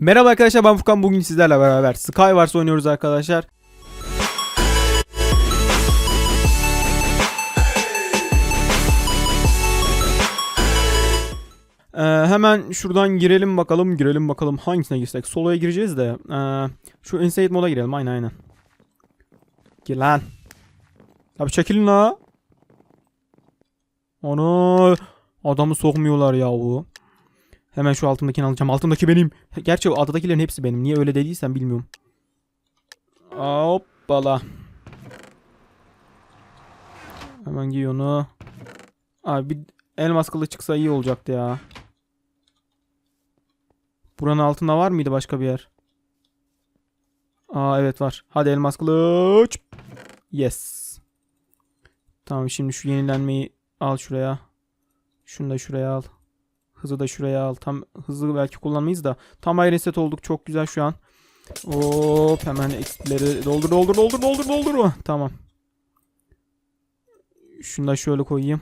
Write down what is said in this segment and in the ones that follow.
Merhaba arkadaşlar ben Furkan bugün sizlerle beraber Skywars oynuyoruz arkadaşlar. Ee, hemen şuradan girelim bakalım girelim bakalım hangisine girsek soloya gireceğiz de ee, şu inside moda girelim aynen aynen. Gir lan. Abi çekilin la. Onu adamı sokmuyorlar yahu. Hemen şu altımdakini alacağım. Altımdaki benim. Gerçi adadakilerin hepsi benim. Niye öyle dediysen bilmiyorum. Hoppala. Hemen giy onu. Abi bir elmas kılıç çıksa iyi olacaktı ya. Buranın altında var mıydı başka bir yer? Aa evet var. Hadi elmas kılıç. Yes. Tamam şimdi şu yenilenmeyi al şuraya. Şunu da şuraya al. Hızı da şuraya al. Tam hızlı belki kullanmayız da. Tam ayrı reset olduk. Çok güzel şu an. Hop hemen eksileri doldur doldur doldur doldur doldur. Tamam. Şunu da şöyle koyayım.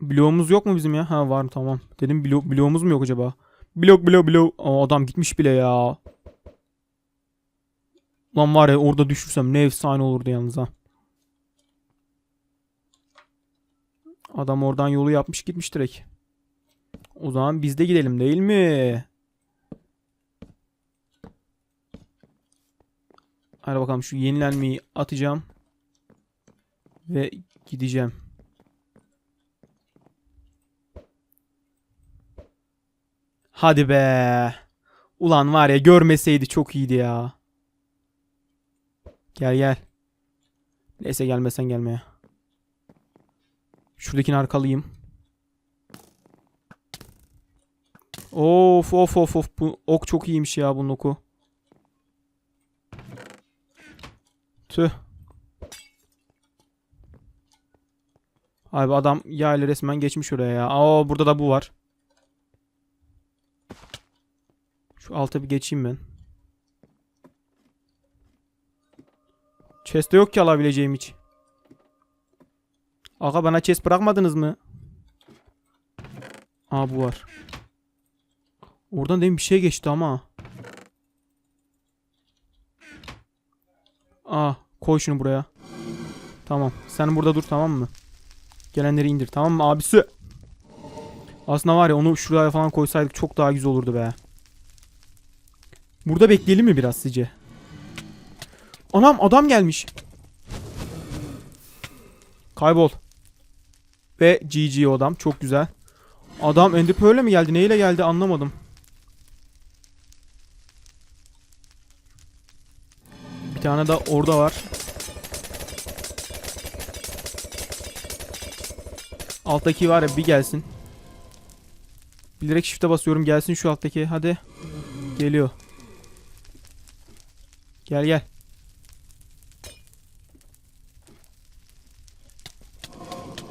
Bloğumuz yok mu bizim ya? Ha var tamam. Dedim blok, bloğumuz mu yok acaba? Blok blok blok. Aa, adam gitmiş bile ya. Lan var ya orada düşürsem ne efsane olurdu yalnız ha. Adam oradan yolu yapmış gitmiş direkt. O zaman biz de gidelim değil mi? Hadi bakalım şu yenilenmeyi atacağım. Ve gideceğim. Hadi be. Ulan var ya görmeseydi çok iyiydi ya. Gel gel. Neyse gelmesen gelme ya. Şuradakini arkalayayım. Of of of of. Bu ok çok iyiymiş ya bunun oku. Tüh. Abi adam yayla resmen geçmiş oraya ya. Aa burada da bu var. Şu alta bir geçeyim ben. Chest'te yok ki alabileceğim hiç. Aga bana chest bırakmadınız mı? Aa bu var. Oradan demin bir şey geçti ama. Aa koy şunu buraya. Tamam. Sen burada dur tamam mı? Gelenleri indir tamam mı abisi? Aslında var ya onu şuraya falan koysaydık çok daha güzel olurdu be. Burada bekleyelim mi biraz sizce? Anam adam gelmiş. Kaybol. Ve GG o adam. Çok güzel. Adam Ender Pearl'le mi geldi? Neyle geldi anlamadım. Bir tane de orada var. Alttaki var ya bir gelsin. Bilerek shift'e basıyorum gelsin şu alttaki. Hadi. Geliyor. Gel gel.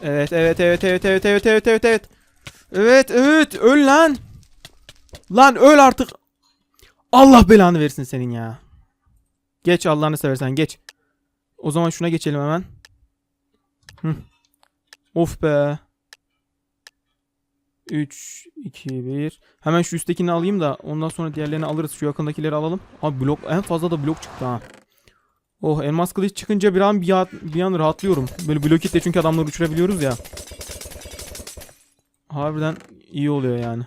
Evet evet evet evet evet evet evet evet evet. Evet evet öl lan. Lan öl artık. Allah belanı versin senin ya. Geç Allah'ını seversen geç. O zaman şuna geçelim hemen. Hı. Of be. 3, 2, 1. Hemen şu üsttekini alayım da ondan sonra diğerlerini alırız. Şu yakındakileri alalım. Abi blok en fazla da blok çıktı ha. Oh elmas kılıç çıkınca bir an bir, an, bir an rahatlıyorum. Böyle blokitle çünkü adamları uçurabiliyoruz ya. Harbiden iyi oluyor yani.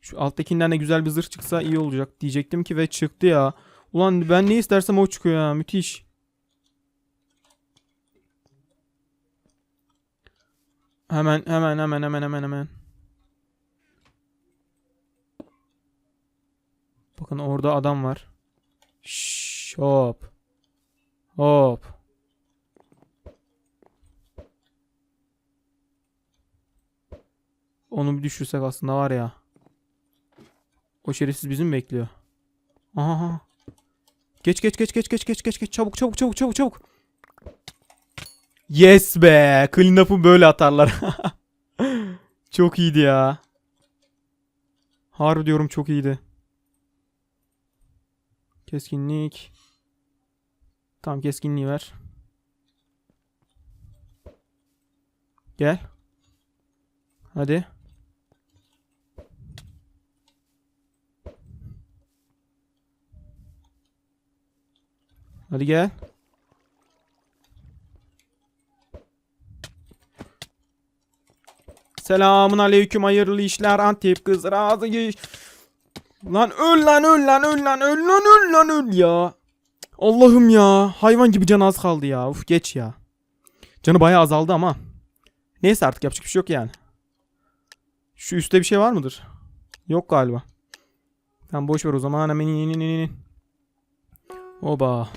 Şu alttakinden de güzel bir zırh çıksa iyi olacak diyecektim ki ve çıktı ya. Ulan ben ne istersem o çıkıyor ya müthiş. Hemen hemen hemen hemen hemen hemen. Bakın orada adam var. Şşş hop. Onu bir düşürsek aslında var ya. O şerefsiz bizim bekliyor. Aha. Geç geç geç geç geç geç geç geç çabuk çabuk çabuk çabuk çabuk. Yes be. Clean up'ı böyle atarlar. çok iyiydi ya. Harbi diyorum çok iyiydi. Keskinlik. Tamam keskinliği ver. Gel. Hadi. Hadi gel. Selamun aleyküm hayırlı işler Antep kız razı geç. Lan öl lan öl lan öl lan öl lan öl lan öl ya. Allah'ım ya hayvan gibi can az kaldı ya. Uf geç ya. Canı bayağı azaldı ama. Neyse artık yapacak bir şey yok yani. Şu üstte bir şey var mıdır? Yok galiba. Tamam boş ver o zaman hemen in in in in. Oba.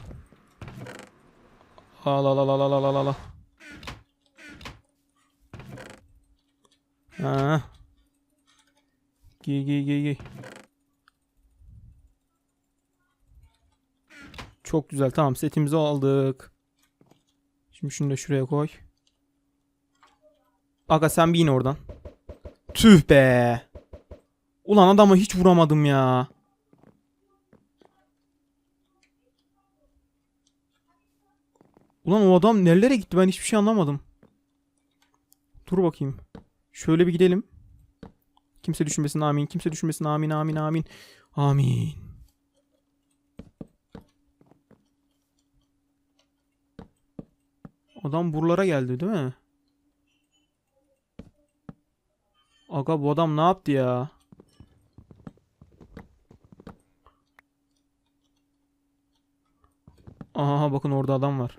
Al al al al al al al. Ha. Giy giy giy giy. Çok güzel. Tamam setimizi aldık. Şimdi şunu da şuraya koy. Aga sen bir in oradan. Tüh be. Ulan adama hiç vuramadım ya. Ulan o adam nerelere gitti ben hiçbir şey anlamadım. Dur bakayım. Şöyle bir gidelim. Kimse düşünmesin amin. Kimse düşünmesin amin amin amin. Amin. Adam buralara geldi değil mi? Aga bu adam ne yaptı ya? Aha bakın orada adam var.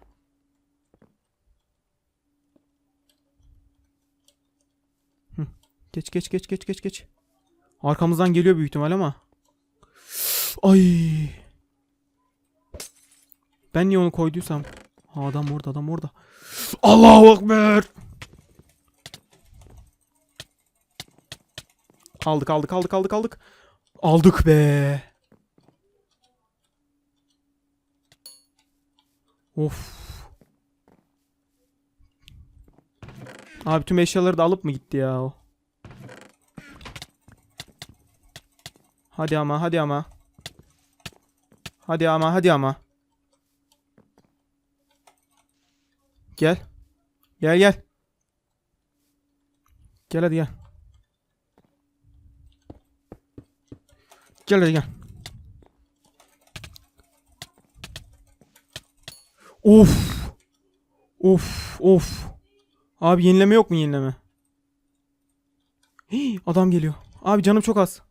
Geç geç geç geç geç geç. Arkamızdan geliyor büyük ihtimal ama. Ay. Ben niye onu koyduysam. Ha, adam orada adam orada. Allahu Ekber. Aldık aldık aldık aldık aldık. Aldık be. Of. Abi tüm eşyaları da alıp mı gitti ya o? Hadi ama hadi ama. Hadi ama hadi ama. Gel. Gel gel. Gel hadi gel. Gel hadi gel. Of. Of of. Abi yenileme yok mu yenileme? Hii, adam geliyor. Abi canım çok az.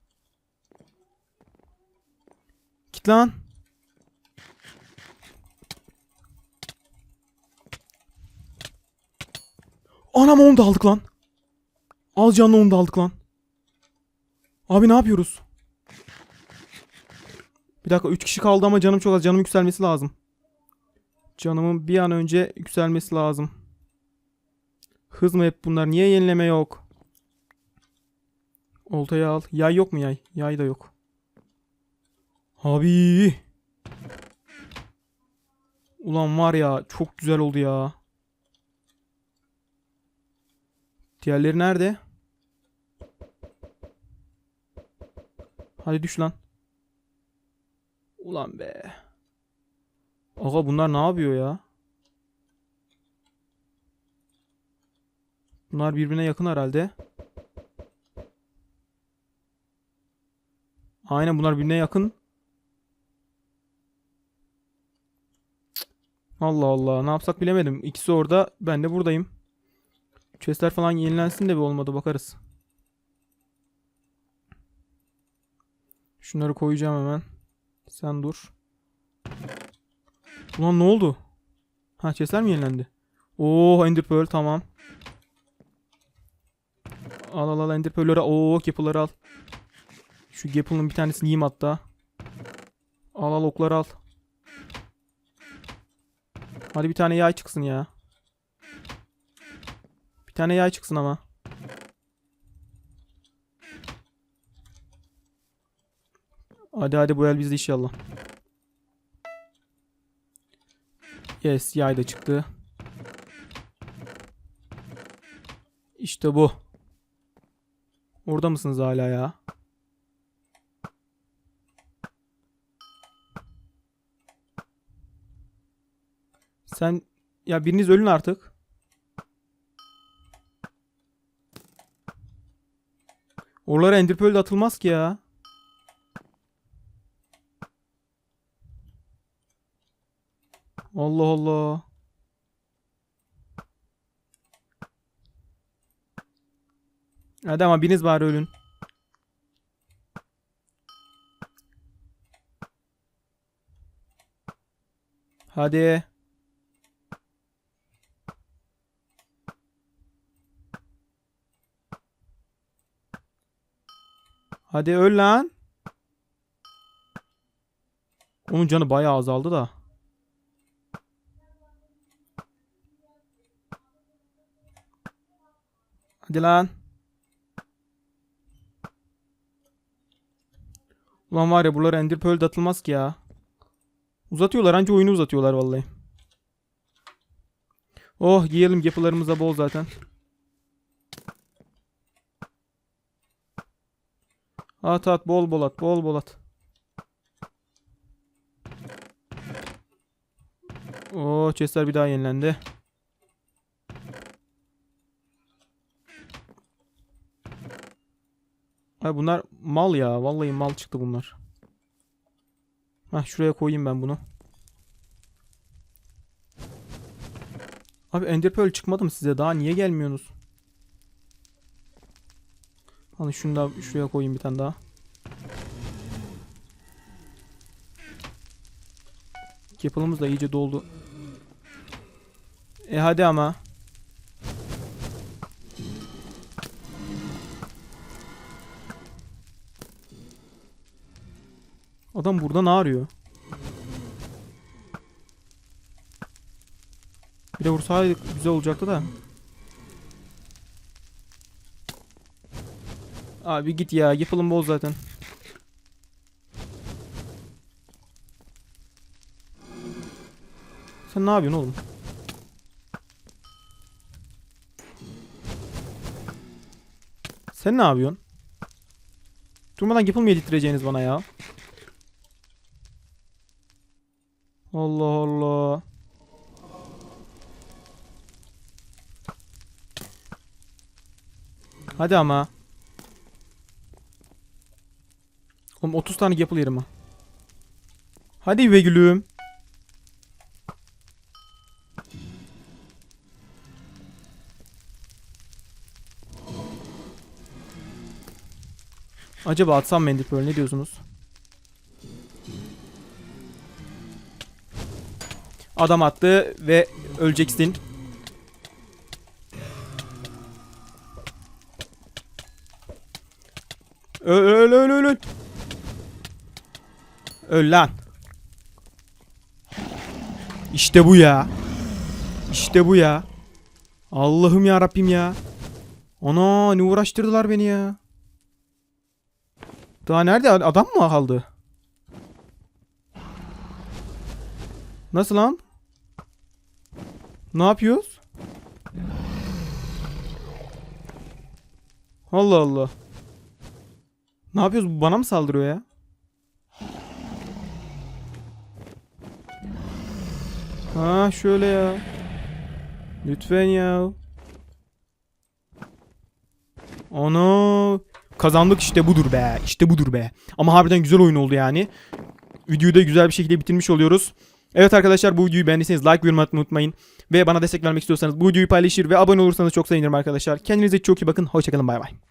Git lan. Anam onu da aldık lan. Al canlı onu da aldık lan. Abi ne yapıyoruz? Bir dakika 3 kişi kaldı ama canım çok az. Canım yükselmesi lazım. Canımın bir an önce yükselmesi lazım. Hız mı hep bunlar? Niye yenileme yok? Oltayı al. Yay yok mu yay? Yay da yok. Abi. Ulan var ya çok güzel oldu ya. Diğerleri nerede? Hadi düş lan. Ulan be. Aga bunlar ne yapıyor ya? Bunlar birbirine yakın herhalde. Aynen bunlar birbirine yakın. Allah Allah ne yapsak bilemedim. İkisi orada ben de buradayım. Chestler falan yenilensin de bir olmadı bakarız. Şunları koyacağım hemen. Sen dur. Ulan ne oldu? Ha chestler mi yenilendi? Oo Ender Pearl tamam. Al al al Ender Pearl'ları. Oo Gapple'ları al. Şu Gapple'ın bir tanesini yiyeyim hatta. Al al okları al. Hadi bir tane yay çıksın ya. Bir tane yay çıksın ama. Hadi hadi bu el bizde inşallah. Yes yay da çıktı. İşte bu. Orada mısınız hala ya? Sen ya biriniz ölün artık. Oralara Ender Pearl de atılmaz ki ya. Allah Allah. Hadi ama biriniz bari ölün. Hadi. Hadi öl lan. Onun canı bayağı azaldı da. Hadi lan. Ulan var ya buralara Ender Pearl atılmaz ki ya. Uzatıyorlar anca oyunu uzatıyorlar vallahi. Oh giyelim yapılarımıza bol zaten. At at bol bol at bol bol at. Oo chestler bir daha yenilendi. Ay bunlar mal ya. Vallahi mal çıktı bunlar. Hah şuraya koyayım ben bunu. Abi Ender Pearl çıkmadı mı size? Daha niye gelmiyorsunuz? Hani şunu da şuraya koyayım bir tane daha. Yapılımız da iyice doldu. E hadi ama. Adam burada ne arıyor? Bir de vursaydık güzel olacaktı da. Abi git ya. Yapalım bol zaten. Sen ne yapıyorsun oğlum? Sen ne yapıyorsun? Durmadan yapıl mı yedirttireceğiniz bana ya? Allah Allah. Hadi ama. Oğlum 30 tane yapıl yerim ha. Hadi be gülüm. Acaba atsam mı Ender Pearl ne diyorsunuz? Adam attı ve öleceksin. Öl öl öl öl öl. Öl lan. İşte bu ya. İşte bu ya. Allah'ım ya Rabbim ya. Ana ne uğraştırdılar beni ya. Daha nerede adam mı kaldı? Nasıl lan? Ne yapıyoruz? Allah Allah. Ne yapıyoruz? Bu bana mı saldırıyor ya? Ha şöyle ya. Lütfen ya. Ana. Kazandık işte budur be. İşte budur be. Ama harbiden güzel oyun oldu yani. Videoyu da güzel bir şekilde bitirmiş oluyoruz. Evet arkadaşlar bu videoyu beğendiyseniz like ve yorum atmayı unutmayın. Ve bana destek vermek istiyorsanız bu videoyu paylaşır ve abone olursanız çok sevinirim arkadaşlar. Kendinize çok iyi bakın. Hoşçakalın bay bay.